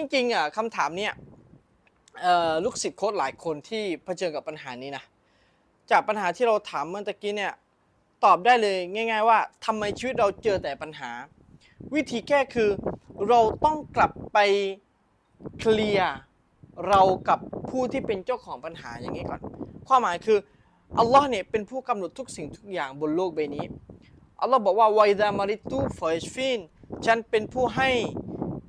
จริงๆอะคำถามเนี้ยลูกศิษย์โค้ดหลายคนที่เผชิญกับปัญหานี้นะจากปัญหาที่เราถามเมื่อตะกี้เนี่ยตอบได้เลยง่าย ๆ ว่าทำไมชีวิตเราเจอแต่ปัญหา วิธีแก้คือเราต้องกลับไปเคลียร์เรากับผู้ที่เป็นเจ้าของปัญหาอย่างนี้ก่อน ความหมายคืออัลลอฮ์เนี่ยเป็นผู้กำหนดทุกสิ่งทุกอย่างบนโลกใบนี้อัลลอฮ์บอกว่าไวดามาริตูฟอยชฟินฉันเป็นผู้ให้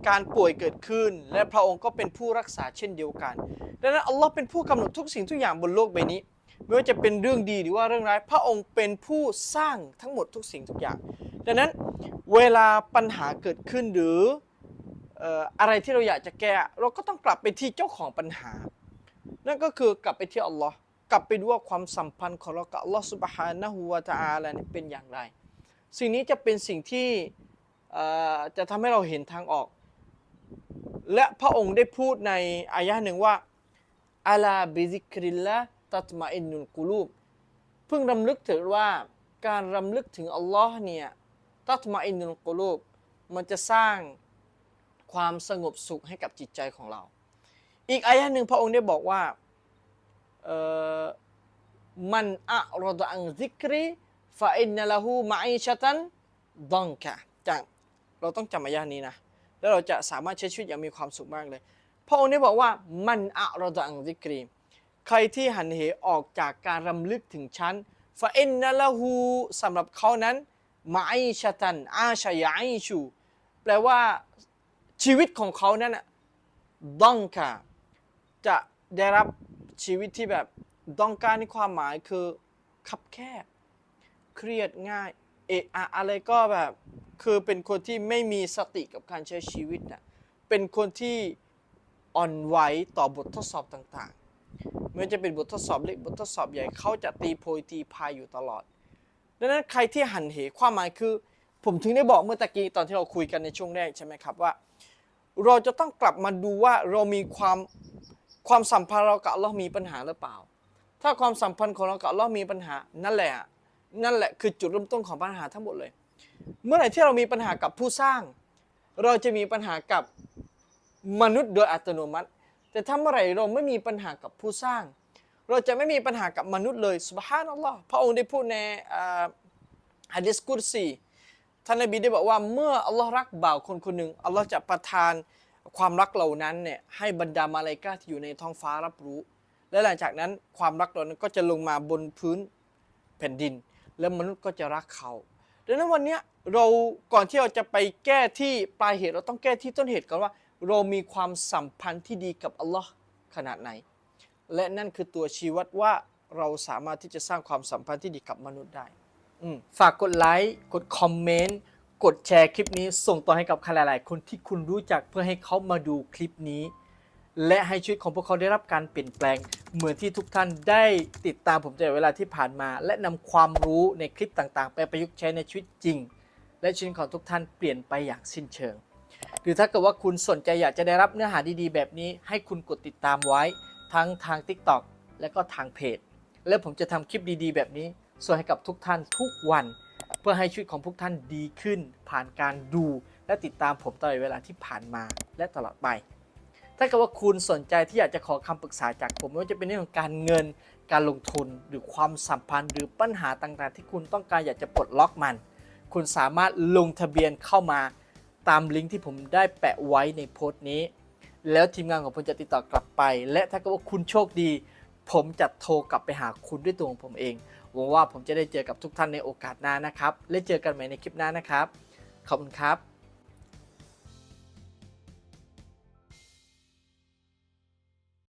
การป่วยเกิดขึ้น และพระองค์ก็เป็นผู้รักษาเช่นเดียวกัน ดังนั้นอัลลอฮ์เป็นผู้กำหนดทุกสิ่งทุกอย่างบนโลกใบนี้ ไม่ว่าจะเป็นเรื่องดีหรือว่าเรื่องร้าย พระองค์เป็นผู้สร้างทั้งหมดทุกสิ่งทุกอย่าง ดังนั้นเวลาปัญหาเกิดขึ้นหรืออะไรที่เราอยากจะแก้ เราก็ต้องกลับไปที่เจ้าของปัญหา นั่นก็คือกลับไปที่อัลลอฮ์กลับไปดูว่าความสัมพันธ์ของเรากับอัลลอฮ์สุบฮานะฮูวะตะอาลาเนี่เป็นอย่างไร สิ่งนี้จะเป็นสิ่งที่จะทำให้เราเห็นทางออก และพระองค์ได้พูดในอายะห์หนึ่งว่าอาลาบิซิกริลละตัตมาอินนุลกุลูบเพิ่งรำลึกถึงว่าการรำลึกถึงอัลลอฮ์เนี่ยตัตมาอินนุลกุลูบมันจะสร้างความสงบสุขให้กับจิตใจของเรา อีกอายะห์หนึ่งพระองค์ได้บอกว่ามันอะรอดอังซิกรีฟาอินนละหูมาอิชะตันดองกะจังเราต้องจำอายะห์นี้นะ แล้วเราจะสามารถใช้ชีวิตอย่างมีความสุขมากเลย พระองค์ได้บอกว่ามันอะรดอังซิกรีใครที่หันเหออกจากการรำลึกถึงฉันฟาเอินนัละหูสำหรับเขานั้นมาอิชะตันอาชยาอชูแปลว่าชีวิตของเขานั้นดองกาจะได้รับชีวิตที่แบบดองการในความหมายคือคับแคบเครียดง่าย เอะอะอะไรก็แบบคือเป็นคนที่ไม่มีสติกับการใช้ชีวิตน่ะเป็นคนที่อ่อนไหวต่อบททดสอบต่างๆไม่ว่าจะเป็นบททดสอบเล็กบททดสอบใหญ่เขาจะตีโพยตีพายอยู่ตลอด ดังนั้นใครที่หันเหความหมายคือ ผมถึงได้บอกเมื่อตะกี้ตอนที่เราคุยกันในช่วงแรกใช่ไหมครับว่า เราจะต้องกลับมาดูว่าเรามีความความสัมพันธ์เรากับอัลลอฮ์มีปัญหาหรือเปล่า ถ้าความสัมพันธ์ของเรากับอัลลอฮ์มีปัญหานั่นแหละ นั่นแหละคือจุดเริ่มต้นของปัญหาทั้งหมดเลย เมื่อไหร่ที่เรามีปัญหากับผู้สร้าง เราจะมีปัญหากับมนุษย์โดยอัตโนมัติ แต่ถ้าเมื่อไหร่เราไม่มีปัญหากับผู้สร้าง เราจะไม่มีปัญหากับมนุษย์เลยสุบฮานัลลอฮ์พระองค์ได้พูดในอ่าฮะดิษกุรซีท่านนบีได้บอกว่าเมื่ออัลลอฮ์รักบ่าวคนคนหนึ่งอัลลอฮ์จะประทานความรักเหล่านั้นเนี่ยให้บรรดามาลาอิกาที่อยู่ในท้องฟ้ารับรู้ และหลังจากนั้นความรักเหล่านั้นก็จะลงมาบนพื้นแผ่นดิน และมนุษย์ก็จะรักเขาดังนั้นวันนี้เราก่อนที่เราจะไปแก้ที่ปลายเหตุเราต้องแก้ที่ต้นเหตุก่อนว่า เรามีความสัมพันธ์ที่ดีกับอัลลอฮ์ขนาดไหน และนั่นคือตัวชี้วัดว่าเราสามารถที่จะสร้างความสัมพันธ์ที่ดีกับมนุษย์ได้ฝากกดไลค์กดคอมเมนต์กดแชร์คลิปนี้ ส่งต่อให้กับใครหลาย ๆ คนที่คุณรู้จักเพื่อให้เขามาดูคลิปนี้ และให้ชีวิตของพวกเขาได้รับการเปลี่ยนแปลง เหมือนที่ทุกท่านได้ติดตามผมตลอดเวลาที่ผ่านมา และนำความรู้ในคลิปต่างๆ ไปประยุกต์ใช้ในชีวิตจริง และชีวิตของทุกท่านเปลี่ยนไปอย่างสิ้นเชิง หรือถ้าเกิดว่าคุณสนใจอยากจะได้รับเนื้อหาดีๆ แบบนี้ ให้คุณกดติดตามไว้ ทั้งทาง TikTok และก็ทางเพจ และผมจะทำคลิปดีๆ แบบนี้ส่งให้กับทุกท่านทุกวัน เพื่อให้ชีวิตของพวกท่านดีขึ้น ผ่านการดู และติดตามผมตลอดเวลาที่ผ่านมาและตลอดไป ถ้าเกิดว่าคุณสนใจที่อยากจะขอคำปรึกษาจากผมไม่ว่าจะเป็นเรื่องของการเงิน การลงทุน หรือความสัมพันธ์ หรือปัญหาต่างๆ ที่คุณต้องการอยากจะปลดล็อกมัน คุณสามารถลงทะเบียนเข้ามาตามลิงก์ที่ผมได้แปะไว้ในโพสต์นี้ แล้วทีมงานของผมจะติดต่อกลับไป และถ้าเกิดว่าคุณโชคดี ผมจะโทรกลับไปหาคุณด้วยตัวของผมเองหวังว่าผมจะได้เจอกับทุกท่านในโอกาสหน้านะครับและเจอกันใหม่ในคลิปหน้านะครับขอบคุณครับ